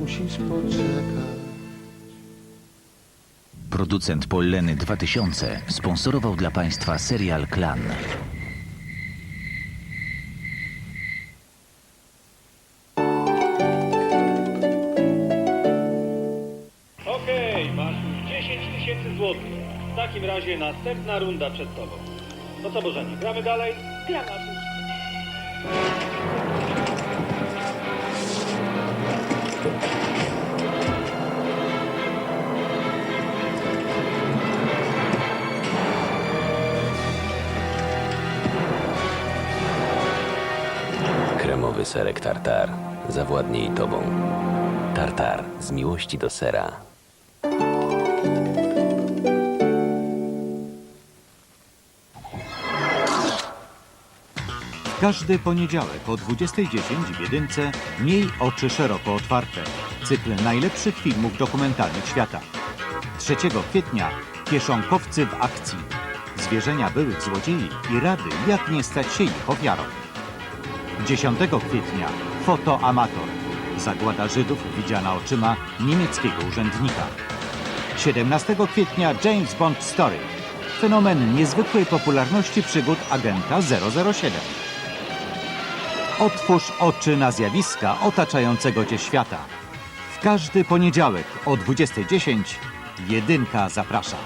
musisz poczekać. Producent Polleny 2000 sponsorował dla Państwa serial Klan. Okej, masz już 10 tysięcy złotych. W takim razie następna runda przed tobą. No co Bożenie, gramy dalej? Gramy oczywiście. Kremowy serek tartar. Zawładnie i tobą. Tartar z miłości do sera. Każdy poniedziałek o 20.10 w jedynce Miej oczy szeroko otwarte. Cykl najlepszych filmów dokumentalnych świata. 3 kwietnia Kieszonkowcy w akcji. Zwierzenia byłych złodziei i rady, jak nie stać się ich ofiarą. 10 kwietnia Fotoamator. Zagłada Żydów widziana oczyma niemieckiego urzędnika. 17 kwietnia James Bond Story. Fenomen niezwykłej popularności przygód agenta 007. Otwórz oczy na zjawiska otaczającego cię świata. W każdy poniedziałek o 20.10 jedynka zaprasza.